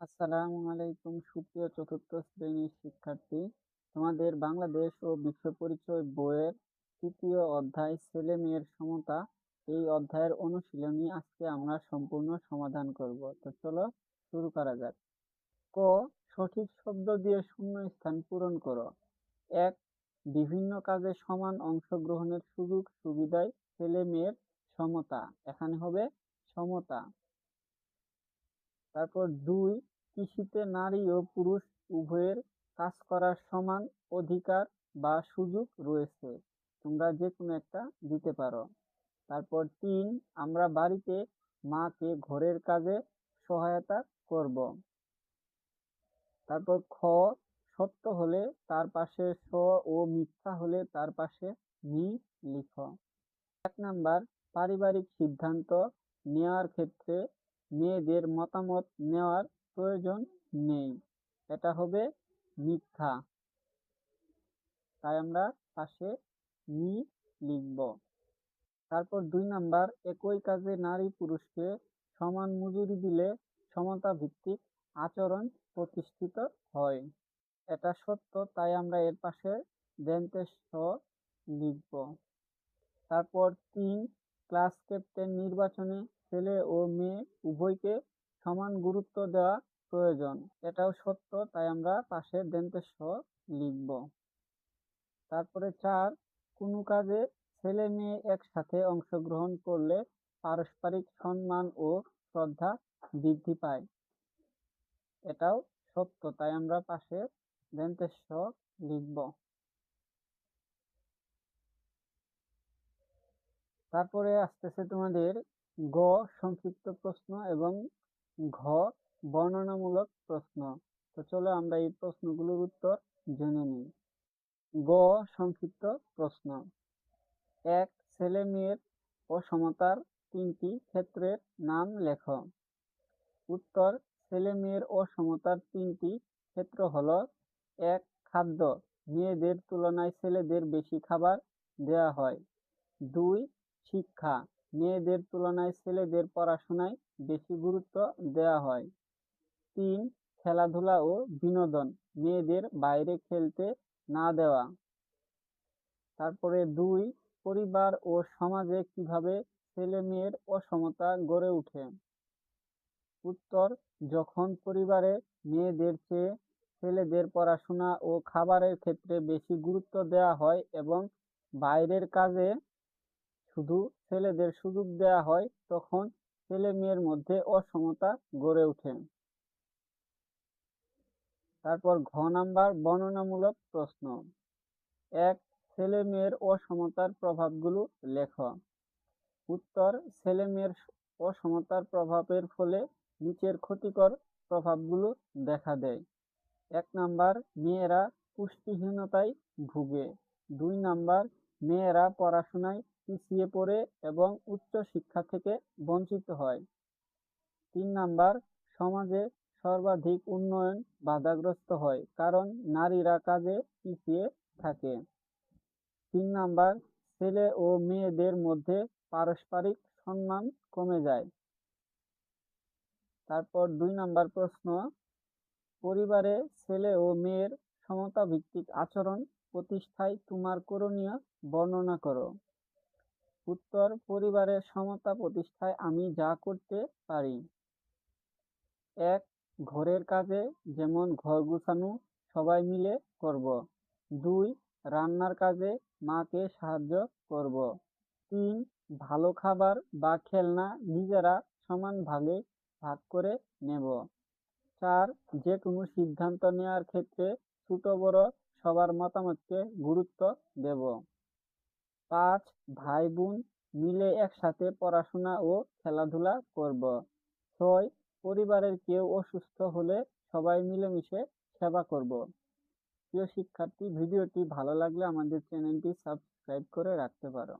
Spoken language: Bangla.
আসসালামু আলাইকুম, সুপ্রিয় চতুর্থ শ্রেণির শিক্ষার্থী। তোমাদের বাংলাদেশ ও বিশ্ব পরিচয় বইয়ের তৃতীয় অধ্যায় ছেলে মেয়ের সমতা। এই অধ্যায়ের অনুশীলনী আজকে আমরা সম্পূর্ণ সমাধান করব। তো চলো শুরু করা যাক। ক, সঠিক শব্দ দিয়ে শূন্য স্থান পূরণ করো। এক, বিভিন্ন কাজে সমান অংশগ্রহণের সুযোগ সুবিধায় ছেলে মেয়ের সমতা। এখানে হবে সমতা। তারপর দুই, কৃষিতে নারী ও পুরুষ উভয়ের কাজ করার সমান অধিকার বা সুযোগ রয়েছে। তোমরা যে কোনো একটা দিতে পারো। তারপর তিন, আমরা বাড়িতে মাকে ঘরের কাজে সহায়তা করব। তারপর খ, সত্য হলে তার পাশে স ও মিথ্যা হলে তার পাশে মি লিখ। এক নাম্বার, পারিবারিক সিদ্ধান্ত নেওয়ার ক্ষেত্রে মেয়েদের মতামত নেওয়ার প্রয়োজন নেই। এটা হবে মিথ্যা। তাই আমরা পাশে মি লিখব। তারপর দুই নাম্বার, একই কাজে নারী পুরুষকে সমান মজুরি দিলে সমতা ভিত্তিক আচরণ প্রতিষ্ঠিত হয়। এটা সত্য, তাই আমরা এর পাশে দেন্তেস লিখব। তারপর তিন, ক্লাস ক্যাপ্টেন নির্বাচনে ছেলে ও মেয়ে উভয়কে সমান গুরুত্ব দেওয়া প্রয়োজন। এটাও সত্য, তাই আমরা পাশে দেন্তেস লিখব। তারপরে চার, কোনো কাজে ছেলে মেয়ে একসাথে অংশগ্রহণ করলে পারস্পরিক সম্মান ও শ্রদ্ধা বৃদ্ধি পায়। এটাও সত্য, তাই আমরা পাশে দেন্তেস লিখব। তারপরে আসতেছে তোমাদের গ, সংক্ষিপ্ত প্রশ্ন এবং ঘ, বর্ণনামূলক প্রশ্ন। তো চলো আমরা এই প্রশ্নগুলোর উত্তর জেনে নিই। গ, সংক্ষিপ্ত প্রশ্ন। এক, ছেলে মেয়ের অসমতার তিনটি ক্ষেত্রের নাম লেখ। উত্তর, ছেলে মেয়ের অসমতার তিনটি ক্ষেত্র হল এক, খাদ্য। মেয়েদের তুলনায় ছেলেদের বেশি খাবার দেওয়া হয়। দুই, শিক্ষা। মেয়েদের তুলনায় ছেলেদের পড়াশোনায় বেশি গুরুত্ব দেওয়া হয়। তিন, খেলাধুলা ও বিনোদন, মেয়েদের বাইরে খেলতে না দেওয়া। তারপরে দুই, পরিবার ও সমাজে কীভাবে ছেলে মেয়ের অসমতা গড়ে ওঠে। উত্তর, যখন পরিবারে মেয়েদের চেয়ে ছেলেদের পড়াশোনা ও খাবারের ক্ষেত্রে বেশি গুরুত্ব দেওয়া হয় এবং বাইরের কাজে শুধু ছেলেদের সুযোগ দেওয়া হয়, তখন ছেলে মেয়ের মধ্যে অসমতা গড়ে ওঠে। তারপর ঘ নাম্বার বর্ণনামূলক প্রশ্ন। এক ছেলে মেয়ের অসমতার প্রভাবগুলো লেখ। উত্তর ছেলে মেয়ের অসমতার প্রভাবের ফলে নিচের ক্ষতিকর প্রভাবগুলো দেখা দেয়। এক নাম্বার, মেয়েরা পুষ্টিহীনতায় ভুগে। দুই নাম্বার, মেয়েরা পড়াশোনায় পিছিয়ে পড়ে এবং উচ্চ শিক্ষা থেকে বঞ্চিত হয়। তিন নাম্বার, সমাজে সর্বাধিক উন্নয়ন বাধাগ্রস্ত হয় কারণ নারীরা কাজে পিছিয়ে থাকে। তিন নাম্বার, ছেলে ও মেয়েদের মধ্যে পারস্পরিক সম্মান কমে যায়। তারপর দুই নাম্বার প্রশ্ন, পরিবারে ছেলে ও মেয়ের সমতা ভিত্তিক আচরণ প্রতিষ্ঠায় তোমার করণীয় বর্ণনা করো। উত্তর, পরিবারের সমতা প্রতিষ্ঠায় আমি যা করতে পারি। এক, ঘরের কাজে যেমন ঘর গুছানো সবাই মিলে করব। দুই, রান্নার কাজে মাকে সাহায্য করব। তিন, ভালো খাবার বা খেলনা নিজেরা সমান ভাগে ভাগ করে নেব। চার যে কোনো সিদ্ধান্ত নেওয়ার ক্ষেত্রে ছোট বড় সবার মতামতকে গুরুত্ব দেব। পাঁচ ভাই বোন মিলে একসাথে পড়াশোনা ও খেলাধুলা করব। ছয়, পরিবারের কেউ অসুস্থ হলে সবাই মিলেমিশে সেবা করব। প্রিয় শিক্ষার্থী, ভিডিওটি ভালো লাগলে আমাদের চ্যানেলটি সাবস্ক্রাইব করে রাখতে পারো।